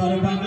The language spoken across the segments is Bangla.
দরবার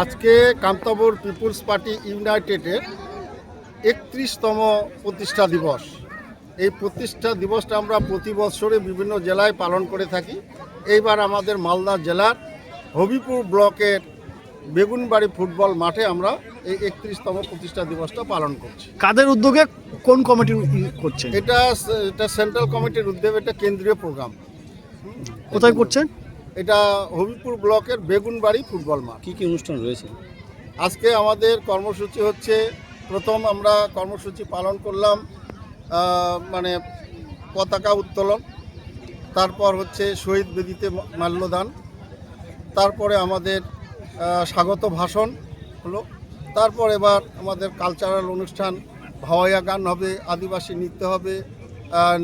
আজকে কামতাপুর পিপুলস পার্টি ইউনাইটেডের একত্রিশতম প্রতিষ্ঠা দিবস। এই প্রতিষ্ঠা দিবসটা আমরা প্রতি বছরে বিভিন্ন জেলায় পালন করে থাকি। এইবার আমাদের মালদা জেলার হবিপুর ব্লকের বেগুনবাড়ি ফুটবল মাঠে আমরা এই একত্রিশতম প্রতিষ্ঠা দিবসটা পালন করছি। কাদের উদ্যোগে কোন কমিটি করছে এটা এটা সেন্ট্রাল কমিটির উদ্যোগে এটা কেন্দ্রীয় প্রোগ্রাম। কোথায় করছেন? এটা হবিপুর ব্লকের বেগুনবাড়ি ফুটবল মাঠ। কি কি অনুষ্ঠান রয়েছে? আজকে আমাদের কর্মসূচি হচ্ছে প্রথম আমরা কর্মসূচি পালন করলাম মানে পতাকা উত্তোলন তারপর হচ্ছে শহীদ বেদিতে মাল্যদান তারপরে আমাদের স্বাগত ভাষণ হলো তারপর এবার আমাদের কালচারাল অনুষ্ঠান ভাওয়াইয়া গান হবে আদিবাসী নৃত্য হবে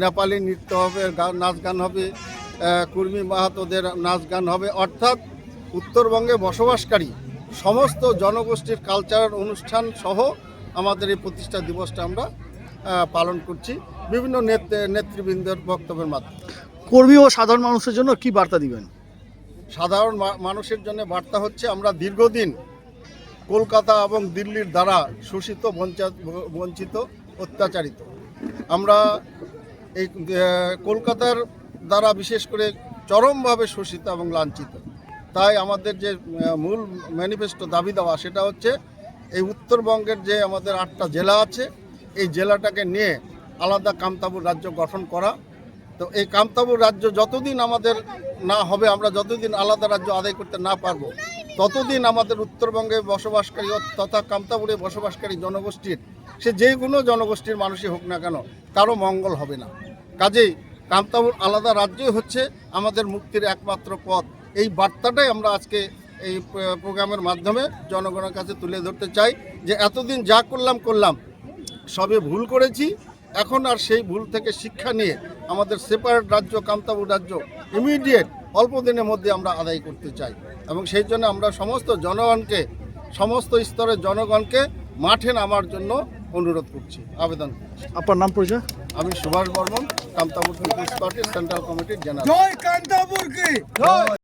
নেপালি নৃত্য হবে গান নাচ গান হবে কুর্মী মাহাতোদের নাচ গান হবে। অর্থাৎ উত্তরবঙ্গে বসবাসকারী সমস্ত জনগোষ্ঠীর কালচারাল অনুষ্ঠান সহ আমাদের এই প্রতিষ্ঠা দিবসটা আমরা পালন করছি। বিভিন্ন নেত- নেতৃবৃন্দের বক্তব্যের মাধ্যমে। কর্মী ও সাধারণ মানুষের জন্য কি বার্তা দিবেন? সাধারণ মানুষের জন্য বার্তা হচ্ছে আমরা দীর্ঘদিন কলকাতা এবং দিল্লির দ্বারা শোষিত বঞ্চা- বঞ্চিত অত্যাচারিত। আমরা এই কলকাতার দ্বারা বিশেষ করে চরমভাবে শোষিত এবং লাঞ্ছিত। তাই আমাদের যে মূল ম্যানিফেস্টো দাবি দেওয়া সেটা হচ্ছে, এই উত্তরবঙ্গের যে আমাদের আটটা জেলা আছে, এই জেলাটাকে নিয়ে আলাদা কামতাবুর রাজ্য গঠন করা। তো এই কামতাবুর রাজ্য যতদিন আমাদের না হবে, আমরা যতদিন আলাদা রাজ্য আদায় করতে না পারব, ততদিন আমাদের উত্তরবঙ্গে বসবাসকারী তথা কামতাপুরে বসবাসকারী জনগোষ্ঠীর, সে যে কোনো জনগোষ্ঠীর মানুষই হোক না কেন, কারও মঙ্গল হবে না। কাজেই কামতাপুর আলাদা রাজ্যই হচ্ছে আমাদের মুক্তির একমাত্র পথ। এই বার্তাটাই আমরা আজকে এই প্রোগ্রামের মাধ্যমে জনগণের কাছে তুলে ধরতে চাই যে এতদিন যা করলাম করলাম। সবে ভুল করেছি। এখন আর সেই ভুল থেকে শিক্ষা নিয়ে আমাদের সেপারেট রাজ্য কামতাপুর রাজ্য ইমিডিয়েট অল্প দিনের মধ্যে আমরা আদায় করতে চাই। এবং সেই জন্য আমরা সমস্ত জনগণকে, সমস্ত স্তরের জনগণকে মাঠে নামার জন্য অনুরোধ করছি আবেদন করছি। আপনার নাম পরিচয়? আমি সুভাষ বর্মন কামতাপুর পিপুলস পার্টির সেন্ট্রাল কমিটির জেনারেল। জয় কান্তাপুর কি